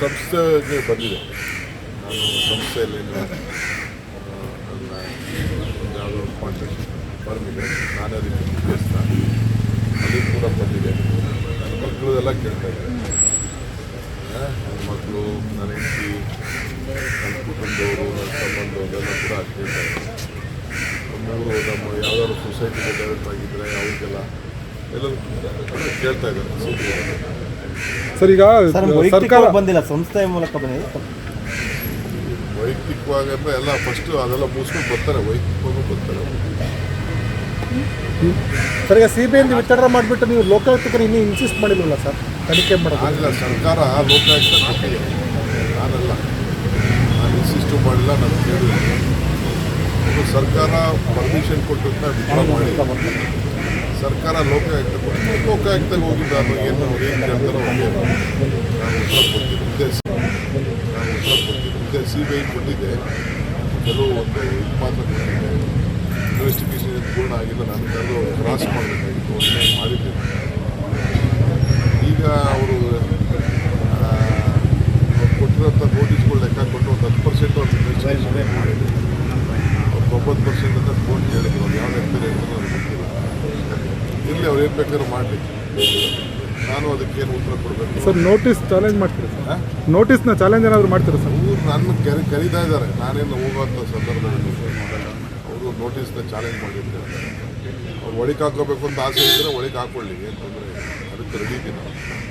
ಸಂಸ್ಥೆಗೆ ಬಂದಿದೆ. ನಾನು ಸಂಸ್ಥೆಯಲ್ಲಿ ಯಾವುದೋ ಕಾಂಟ್ಯಾಕ್ಟ್ ಬಂದಿದೆ ನಾನೇ ಅದಕ್ಕೆ ಮುಖ್ಯಸ್ಥ. ಅಲ್ಲಿ ಕೂಡ ಬಂದಿದೆ. ನನ್ನ ಮಕ್ಕಳು ಎಲ್ಲ ಕೇಳ್ತಾ ಇದ್ದಾರೆ. ನನ್ನ ಮಕ್ಕಳು, ನನ್ನ ಹೆಂಡತಿ, ನನ್ನ ಕುಟುಂಬದವರು, ನನ್ನ ಸಂಬಂಧವರೆಲ್ಲ ಕೂಡ ಕೇಳ್ತಾ ಇದ್ದಾರೆ. ನಮ್ಮೂರು, ನಮ್ಮ ಯಾವ್ದಾದ್ರು ಸೊಸೈಟಿಗೆ ಡೆವಲಪ್ ಆಗಿದ್ದರೆ ಅವ್ರಿಗೆಲ್ಲ ಎಲ್ಲರೂ ಕೇಳ್ತಾ ಇದ್ದಾರೆ. ಸಿಟಿ ಸರ್ ಈಗ ಸರ್ಕಾರ ಬಂದಿಲ್ಲ ಸಂಸ್ಥೆ ಮೂಲಕ ಬಂದಿದೆ ವೈಯಕ್ತಿಕವಾಗಿ ಅಂದ್ರೆ ಎಲ್ಲ ಫಸ್ಟ್ ಅದೆಲ್ಲ ಮುಗಿಸ್ಕೊಂಡು ಬರ್ತಾರೆ ವೈಯಕ್ತಿಕವಾಗೂ ಬರ್ತಾರೆ. ಸರ್ ಈಗ ಸಿ ಬಿ ಐ ವಿತರಣೆ ಮಾಡಿಬಿಟ್ಟು ನೀವು ಲೋಕಾಯುಕ್ತಕ್ಕೆ ಇನ್ನೂ ಇನ್ಸಿಸ್ಟ್ ಮಾಡಿಲ್ವಲ್ಲ ಸರ್? ತನಿಖೆ ಮಾಡೋದು? ನಾನಿಲ್ಲ ಸರ್ಕಾರ ಲೋಕಾಯುಕ್ತ ಕೊಟ್ಟಿದೆ ನಾನಲ್ಲ. ನಾನು ಇನ್ಸಿಸ್ಟು ಮಾಡಿಲ್ಲ ನಾನು ಕೇಳಿಲ್ಲ. ಸರ್ಕಾರ ಪರ್ಮಿಷನ್ ಕೊಟ್ಟು ವಿಚಾರ ಮಾಡಿ. ಸರ್ಕಾರ ಲೋಕಾಯುಕ್ತ ಕೊಟ್ಟು ಲೋಕಾಯುಕ್ತಗೆ ಹೋಗಿದ್ದ ಏನು ಅವ್ರು ಏನು ಕೇಳ್ತಾರೋ ಅವ್ರಿಗೆ ನಾನು ಉತ್ತರ ಕೊಟ್ಟಿದ್ದೆ. ನಾನು ಉತ್ತರ ಕೊಟ್ಟಿದ್ದೆ. ಸಿ ಬಿ ಐ ಕೊಟ್ಟಿದ್ದೆ. ಕೆಲವು ಒಂದು ಇದು ಮಾತ್ರ ಕೊಟ್ಟಿದ್ದೆ. ಇನ್ವೆಸ್ಟಿಗೇಷನ್ ಪೂರ್ಣ ಆಗಿಲ್ಲ. ನಾನು ಕೆಲವು ಕ್ರಾಸ್ ಮಾಡಬೇಕಾಗಿತ್ತು. ಒಂದು ಮಾಡಿದ್ದೆ ಈಗ ಅವರು ಕೊಟ್ಟಿರೋಂಥ ನೋಟಿಸ್ಗಳು ಲೆಕ್ಕ ಕೊಟ್ಟು ಒಂದು ಹತ್ತು ಪರ್ಸೆಂಟ್ ಅವ್ರು ಇನ್ವೆಸ್ಟಿಗೇಷನ್ ಮಾಡಿದ್ರು. ಅವ್ರು ತೊಂಬತ್ತು ಪರ್ಸೆಂಟ್ ಅಂತ ಫೋನ್ ಹೇಳಿದ್ರು. ಅವ್ರು ಯಾವ ಎಕ್ಸ್ಪೀರಿಯನ್ಸ್ ಹೇಳಿದ್ರು ನನಗೆ ಗೊತ್ತಿಲ್ಲ. ಇರಲಿ ಅವ್ರು ಏನು ಬೇಕಾದ್ರೂ ಮಾಡಲಿ. ನಾನು ಅದಕ್ಕೆ ಏನು ಉತ್ತರ ಕೊಡಬೇಕು. ಸರ್ ನೋಟಿಸ್ ಚಾಲೆಂಜ್ ಮಾಡ್ತೀರಾ ಸರ್? ನೋಟಿಸ್ನ ಚಾಲೆಂಜ್ ಏನಾದರೂ ಮಾಡ್ತೀರಾ ಸರ್? ಊರು ನನ್ನ ಕರಿ ಕರೀತಾ ಇದ್ದಾರೆ ನಾನೇನು ಹೋಗುವಂಥ ಸಂದರ್ಭದಲ್ಲಿ ಅವರು ನೋಟಿಸ್ನ ಚಾಲೆಂಜ್ ಮಾಡಿದ್ರು ಅವ್ರು ಒಳಗೆ ಹಾಕೋಬೇಕು ಅಂತ ಆಸೆ ಇದ್ದರೆ ಒಳಗೆ ಹಾಕೊಳ್ಳಿ. ಏನು ತೊಂದರೆ ಅದಕ್ಕೆ ರೆಡಿ ಇದ್ದೀನಿ. ನಾನು